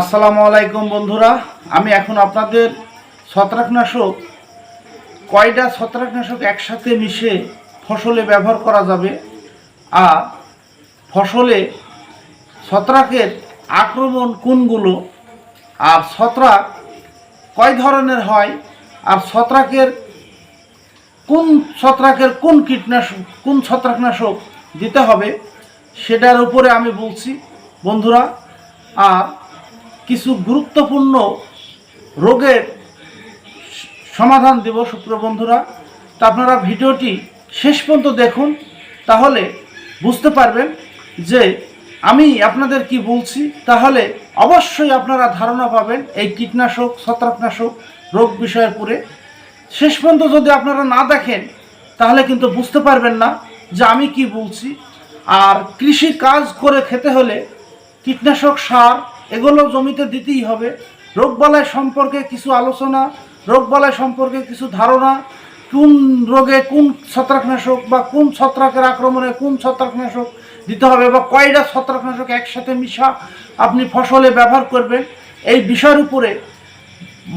আসসালামু আলাইকুম বন্ধুরা। আমি এখন আপনাদের ছত্রাকনাশক কয়টা ছত্রাকনাশক একসাথে মিশে ফসলে ব্যবহার করা যাবে আর ফসলে ছত্রাকের আক্রমণ কোনগুলো আর ছত্রাক কয় ধরনের হয় আর ছত্রাকের কোন ছত্রাকের কোন কীটনাশক, কোন ছত্রাকনাশক দিতে হবে সেটার উপরে আমি বলছি বন্ধুরা। আর গুরুত্বপূর্ণ রোগের সমাধান দেব বন্ধুরা। তা আপনারা ভিডিওটি শেষ পর্যন্ত দেখুন, তাহলে বুঝতে পারবেন যে আমি আপনাদের কি বলছি। তাহলে অবশ্যই আপনারা ধারণা পাবেন এই কীটনাশক, ছত্রাকনাশক রোগ বিষয়ের উপরে। শেষ পর্যন্ত যদি আপনারা না দেখেন, তাহলে কিন্তু বুঝতে পারবেন না যে আমি কি বলছি। আর কৃষি কাজ করে খেতে হলে কীটনাশক সার এগুলো জমিতে দিতেই হবে। রোগবালাই সম্পর্কে কিছু আলোচনা, রোগবালাই সম্পর্কে কিছু ধারণা, কোন রোগে কোন ছত্রাকনাশক বা কোন ছত্রাকের আক্রমণে কোন ছত্রাকনাশক দিতে হবে বা কয়টা ছত্রাকনাশক একসাথে মিশা আপনি ফসলে ব্যবহার করবেন, এই বিষয়ের উপরে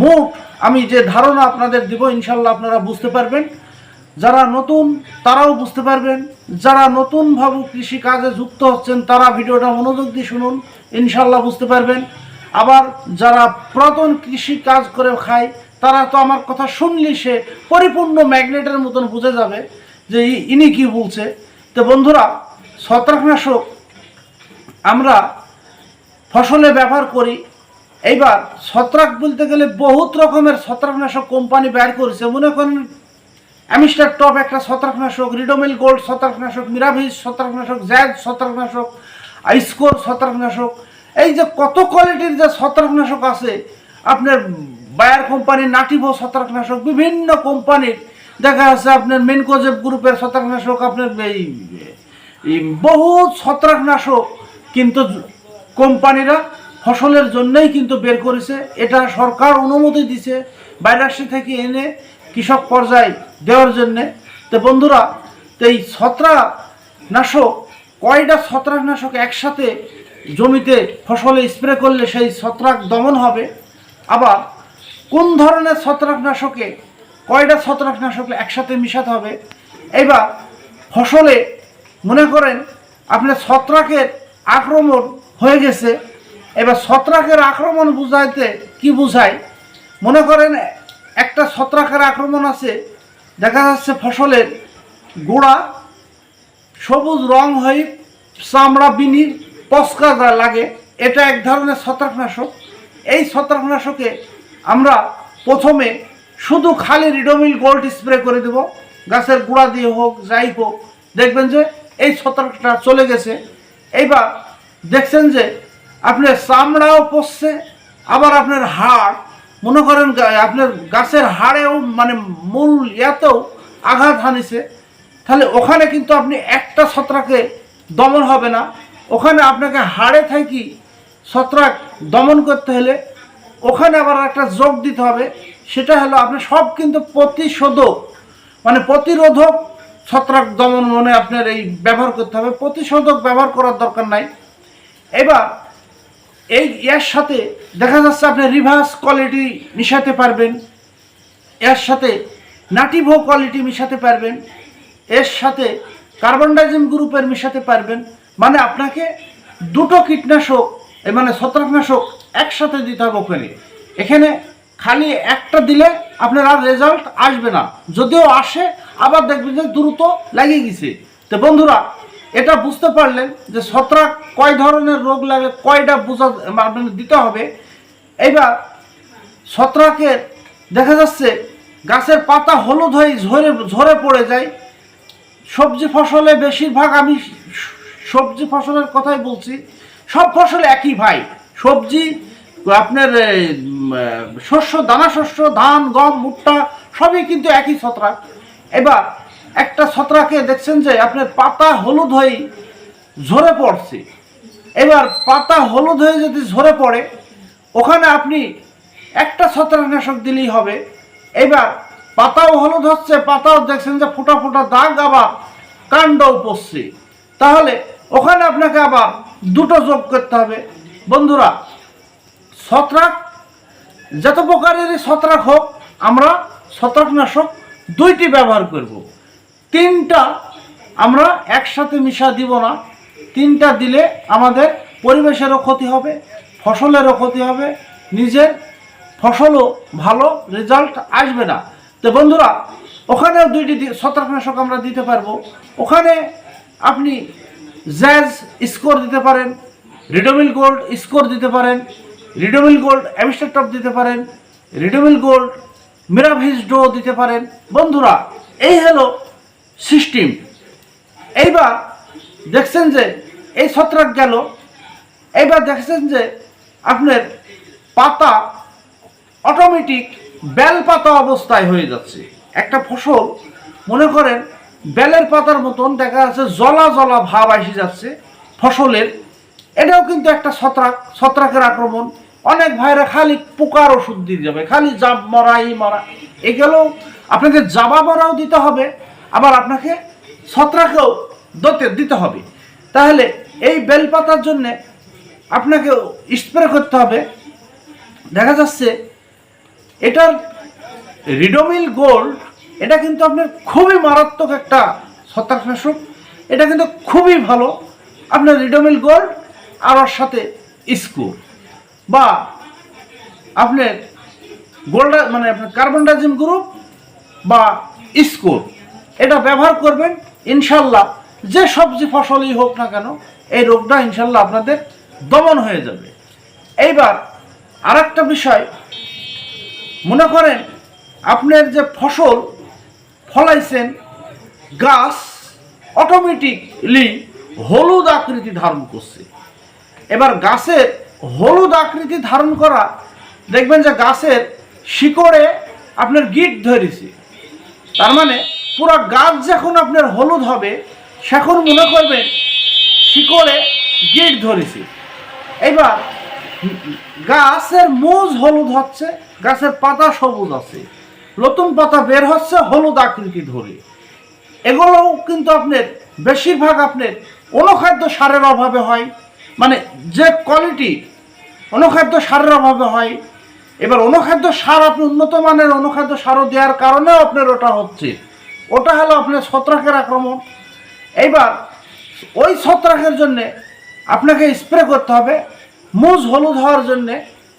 মোট আমি যে ধারণা আপনাদের দিব ইনশাল্লাহ আপনারা বুঝতে পারবেন। যারা নতুন, তারাও বুঝতে পারবেন। যারা নতুনভাবে কৃষি কাজে যুক্ত হচ্ছেন, তারা ভিডিওটা মনোযোগ দিয়ে শুনুন। ইনশাল্লাহ বুঝতে পারবেন। আবার যারা পুরাতন কৃষি কাজ করে খায়, তারা তো আমার কথা শুনলে সে পরিপূর্ণ ম্যাগনেটের মতন বুঝে যাবে যে ইনি কি বলছে। তো বন্ধুরা, ছত্রাকনাশক আমরা ফসলে ব্যবহার করি। এইবার ছত্রাক বলতে গেলে বহুত রকমের ছত্রাকনাশক কোম্পানি বের করেছে। মনে করেন অ্যামিস্টার টপ একটা ছত্রাকনাশক, রিডোমিল গোল্ড ছত্রাকনাশক মিরাভিজ ছত্রাকনাশক, জ্যাজ ছত্রাকনাশক আইসকোর ছত্রাকনাশক। এই যে কত কোয়ালিটির যে ছত্রাকনাশক আছে, আপনার বায়ার কোম্পানির নাটিভো ছত্রাকনাশক, বিভিন্ন কোম্পানির দেখা যাচ্ছে আপনার মেনকোজেব গ্রুপের ছত্রাকনাশক, আপনার এই বহু ছত্রাকনাশক কিন্তু কোম্পানিরা ফসলের জন্যই কিন্তু বের করেছে। এটা সরকার অনুমতি দিছে বাইরাশি থেকে এনে কৃষক পর্যায়ে দেওয়ার জন্যে। তো বন্ধুরা, তো এই ছত্রাকনাশক কয়টা ছত্রাকনাশক একসাথে জমিতে ফসলে স্প্রে করলে সেই ছত্রাক দমন হবে? আবার কোন ধরনের ছত্রাকনাশকে কয়টা ছত্রাকনাশক একসাথে মিশাতে হবে? এবার ফসলে মনে করেন আপনার ছত্রাকের আক্রমণ হয়ে গেছে, এবার ছত্রাকের আক্রমণ বুঝাইতে কি বুঝায় মনে করেন একটা ছত্রাকের আক্রমণ আছে, দেখা যাচ্ছে ফসলের গোড়া সবুজ রং হয়ে চামড়া বিনির পস্কা লাগে, এটা এক ধরনের ছত্রাকনাশক। এই ছত্রাকনাশকে আমরা প্রথমে শুধু খালি রিডোমিল গোল্ড স্প্রে করে দেব, গাছের গুঁড়া দিয়ে হোক, যাই হোক। দেখবেন যে এই ছত্রাকটা চলে গেছে। এইবার দেখছেন যে আপনার চামড়াও পচছে, আবার আপনার হাড়, মনে করেন আপনার গাছের হাড়েও মানে মূল ইয়াতেও আঘাত হানিছে। তাহলে ওখানে কিন্তু আপনি একটা ছত্রাকে দমন হবে না। ওখানে আপনাকে হাড়ে থাকি ছত্রাক দমন করতে হলে ওখানে আবার একটা যোগ দিতে হবে। সেটা হলো আপনি সব কিন্তু প্রতিশোধক। মানে প্রতিরোধক ছত্রাক দমন মনে আপনার এই ব্যবহার করতে হবে। প্রতিশোধক ব্যবহার করার দরকার নাই। এবার এই এর সাথে দেখা যাচ্ছে আপনি রিভার্স কোয়ালিটি মিশাতে পারবেন। এর সাথে নাটিভো কোয়ালিটি মিশাতে পারবেন। এর সাথে কার্বন ডাইজিম গ্রুপের মিশাতে পারবেন। মানে আপনাকে দুটো কীটনাশক মানে ছত্রাকনাশক একসাথে দিতে হবে ওখানে এখানে খালি একটা দিলে আপনার আর রেজাল্ট আসবে না। যদিও আসে, আবার দেখবেন যে দ্রুত লেগে গেছে। তো বন্ধুরা, এটা বুঝতে পারলেন যে ছত্রাক কয় ধরনের রোগ লাগে, কয়টা বোঝা মানে দিতে হবে। এবার ছত্রাকের দেখা যাচ্ছে গাছের পাতা হলুদ হয়ে ঝরে ঝরে পড়ে যায়। সবজি ফসলে বেশিরভাগ আমি সবজি ফসলের কথাই বলছি। সব ফসল একই ভাই। সবজি, আপনার শস্য, দানা শস্য, ধান, গম, ভুট্টা, সবই কিন্তু একই ছত্রাক। এবার একটা ছত্রাকে দেখছেন যে আপনার পাতা হলুদ হয়ে ঝরে পড়ছে। এবার পাতা হলুদ হয়ে যদি ঝরে পড়ে, ওখানে আপনি একটা ছত্রাকনাশক দিলেই হবে। এবার পাতাও হলুদ হচ্ছে, পাতাও দেখছেন যে ফোটা ফোটা দাগ আবার কাণ্ড পড়ছে তাহলে ওখানে আপনাকে আবার দুটো যোগ করতে হবে। বন্ধুরা, ছত্রাক, যত প্রকারেরই ছত্রাক হোক, আমরা ছত্রাকনাশক দুইটি ব্যবহার করব। তিনটা আমরা একসাথে মিশা দিব না। তিনটা দিলে আমাদের পরিবেশেরও ক্ষতি হবে, ফসলেরও ক্ষতি হবে, নিজের ফসলও ভালো রেজাল্ট আসবে না। তো বন্ধুরা, ওখানেও দুইটি ছত্রাকনাশক আমরা দিতে পারব। ওখানে আপনি জ্যাজ স্কোর দিতে পারেন, রিডোমিল গোল্ড স্কোর দিতে পারেন, রিডোমিল গোল্ড অ্যামিস্টারটপ দিতে পারেন, রিডোমিল গোল্ড মিরাভিস ডো দিতে পারেন। বন্ধুরা, এই হলো সিস্টেম। এইবার দেখছেন যে এই ছত্রাক গেল। এইবার দেখছেন যে আপনার পাতা অটোমেটিক বেল পাতা অবস্থায় হয়ে যাচ্ছে। একটা ফসল, মনে করেন, বেলের পাতার মতন দেখা যাচ্ছে জলা জলা ভাব এসে যাচ্ছে ফসলের। এটাও কিন্তু একটা ছত্রাক, ছত্রাকের আক্রমণ। অনেক ভাইরা খালি পোকার ওষুধ দিয়ে যাবে, খালি জাব মরা ই মরা। এগুলোও আপনাকে জাবা মরাও দিতে হবে, আবার আপনাকে ছত্রাকেও দতে, দিতে হবে। তাহলে এই বেল পাতার জন্যে আপনাকে স্প্রে করতে হবে। দেখা যাচ্ছে এটার রিডোমিল গোল্ড, এটা কিন্তু আপনার খুবই মারাত্মক একটা ছত্রাকনাশক এটা কিন্তু খুবই ভালো। আপনার রিডোমিল গোল্ড আর ওর সাথে স্কোর বা আপনার গোল্ডা মানে আপনার কার্বন ডাইজিম গ্রুপ বা স্কোর। এটা ব্যবহার করবেন, ইনশাল্লাহ, যে সবজি ফসলই হোক না কেন, এই রোগটা ইনশাল্লাহ আপনাদের দমন হয়ে যাবে। এইবার আর একটা বিষয় মনে করেন আপনার যে ফসল ফলাইছেন, গাছ অটোমেটিকলি হলুদ আকৃতি ধারণ করছে। এবার গাছের হলুদ আকৃতি ধারণ করা, দেখবেন যে গাছের শিকড়ে আপনার গিট ধরেছে। তার মানে পুরো গাছ যখন আপনার হলুদ হবে, সেখন মনে করবেন শিকড়ে গিট ধরেছে। এবার গাছের মুজ হলুদ হচ্ছে, গাছের পাতা সবুজ আছে। নতুন পাতা বের হচ্ছে, হলুদ আকৃতি ধরে। এগুলোও কিন্তু আপনার, বেশিরভাগ আপনার অনুখাদ্য সারের অভাবে হয়। মানে যে কোয়ালিটি অনুখাদ্য সারের অভাবে হয়। এবার অনুখাদ্য সার আপনি উন্নত মানের অনুখাদ্য সারও দেওয়ার কারণেও আপনার ওটা হচ্ছে। ওটা হলো আপনার ছত্রাকের আক্রমণ। এইবার ওই ছত্রাকের জন্যে আপনাকে স্প্রে করতে হবে। মুজ হলুদ হওয়ার জন্যে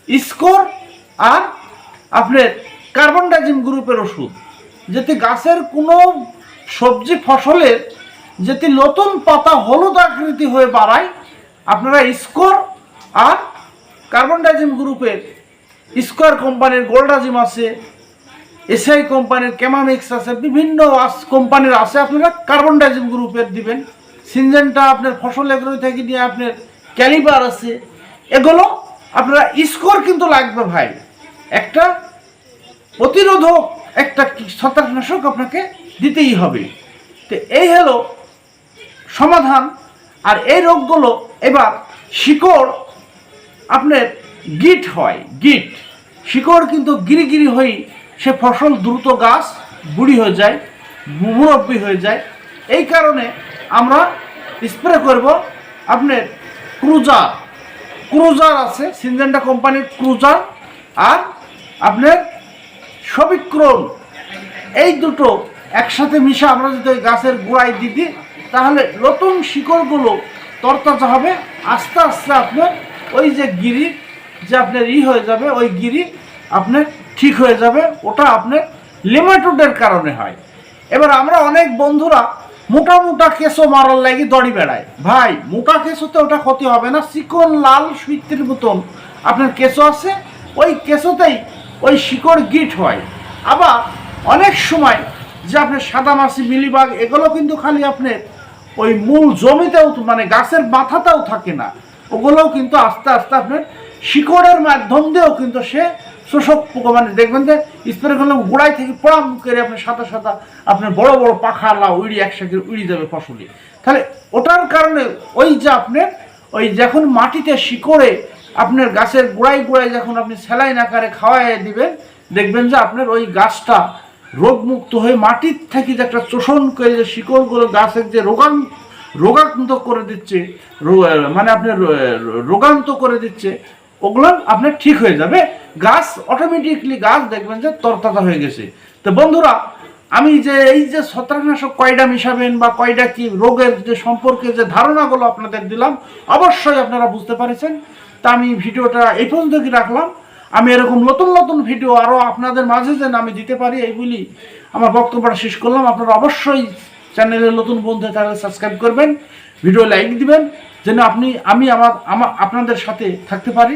স্কোর আর আপনার কার্বন ডাইজিম গ্রুপের ওষুধ। যাতে গাছের কোনো সবজি ফসলের যাতে নতুন পাতা হলুদ আকৃতি হয়ে বাড়ায়, আপনারা স্কোর আর কার্বন ডাইজিম গ্রুপের স্কোয়ার কোম্পানির গোল্ডাজিম আছে, এসআই কোম্পানির ক্যামামিক্স আছে, বিভিন্ন কোম্পানির আছে, আপনারা কার্বন ডাইজিম গ্রুপের দিবেন। সিনজেনটা আপনার ফসল এগুলো থেকে নিয়ে আপনার ক্যালিবার আছে এগুলো আপনারা স্কোর কিন্তু লাগবে ভাই। একটা প্রতিরোধক একটা ছত্রাকনাশক আপনাকে দিতেই হবে। তো এই হলো সমাধান। আর এই রোগগুলো এবার শিকড় আপনার গিট হয়, গিট। শিকড় কিন্তু গিরিগিরি হয়ে সে ফসল দ্রুত গাছ, বুড়ি হয়ে যায়, মুরব্বী হয়ে যায়। এই কারণে আমরা স্প্রে করব আপনার ক্রুজার। ক্রুজার আছে, সিনজেন্টা কোম্পানির ক্রুজার আর আপনার সবিক্রম এই দুটো একসাথে মিশে আমরা যদি ওই গাছের গোড়ায় দিই, তাহলে নতুন শিকড়গুলো তরতাজা হবে। আস্তে আস্তে আপনার ওই যে গিরি, যে আপনার ই হয়ে যাবে, ওই গিরি আপনার ঠিক হয়ে যাবে। ওটা আপনার লিমাটোডের কারণে হয়। এবার আমরা অনেক বন্ধুরা মোটা মোটা কেঁচো মারার লাগি দড়ি বেড়ায়। ভাই, মোটা কেঁচোতে ওটা ক্ষতি হবে না, চিকন লাল সুইত্রির মতন আপনার কেঁচো আছে, ওই কেঁচোতেই ওই শিকড় গিট হয়। আবার অনেক সময় যে আপনার সাদা মাছি, মিলিবাগ, এগুলো কিন্তু খালি আপনার ওই মূল জমিতেও মানে গাছের মাথাতেও থাকে না। ওগুলোও কিন্তু আস্তে আস্তে আপনার শিকড়ের মাধ্যম দিয়েও কিন্তু সে শোষক পোকা মানে দেখবেন যে স্প্রে করলে গোড়াই থেকে পড়াম করে আপনার সাদা সাদা আপনার বড় বড় পাখা লা উড়ি একসাথে উড়ি যাবে ফসলে। তাহলে ওটার কারণে ওই যে আপনার ওই যখন মাটিতে শিকড়ে আপনার গাছের গোড়ায় গোড়ায় যখন আপনি স্যালাইন আকারে খাওয়াই দিবেন, দেখবেন যে আপনার ওই গাছটা রোগমুক্ত হয়ে মাটির থেকে যে একটা শোষণ করে যে শিকড়গুলো গাছের যে রোগান, রোগাক্রান্ত করে দিচ্ছে মানে আপনার রোগান্ত করে দিচ্ছে ওগুলো আপনার ঠিক হয়ে যাবে। গাছ অটোমেটিকলি গাছ দেখবেন যে তরতাজা হয়ে গেছে। তো বন্ধুরা, আমি যে এই যে ছত্রাকনাশক কয়টা মিশাবেন বা কয়টা কি রোগের যে সম্পর্কে যে ধারণাগুলো আপনাদের দিলাম, অবশ্যই আপনারা বুঝতে পারেছেন। তা আমি ভিডিওটা এই পর্যন্ত কি রাখলাম। আমি এরকম নতুন নতুন ভিডিও আরও আপনাদের মাঝে যেন আমি দিতে পারি এইগুলি আমার বক্তব্যটা শেষ করলাম। আপনারা অবশ্যই চ্যানেলের নতুন বন্ধু তাহলে সাবস্ক্রাইব করবেন, ভিডিও লাইক দিবেন, যেন আপনি, আমি আমার আমার আপনাদের সাথে থাকতে পারি।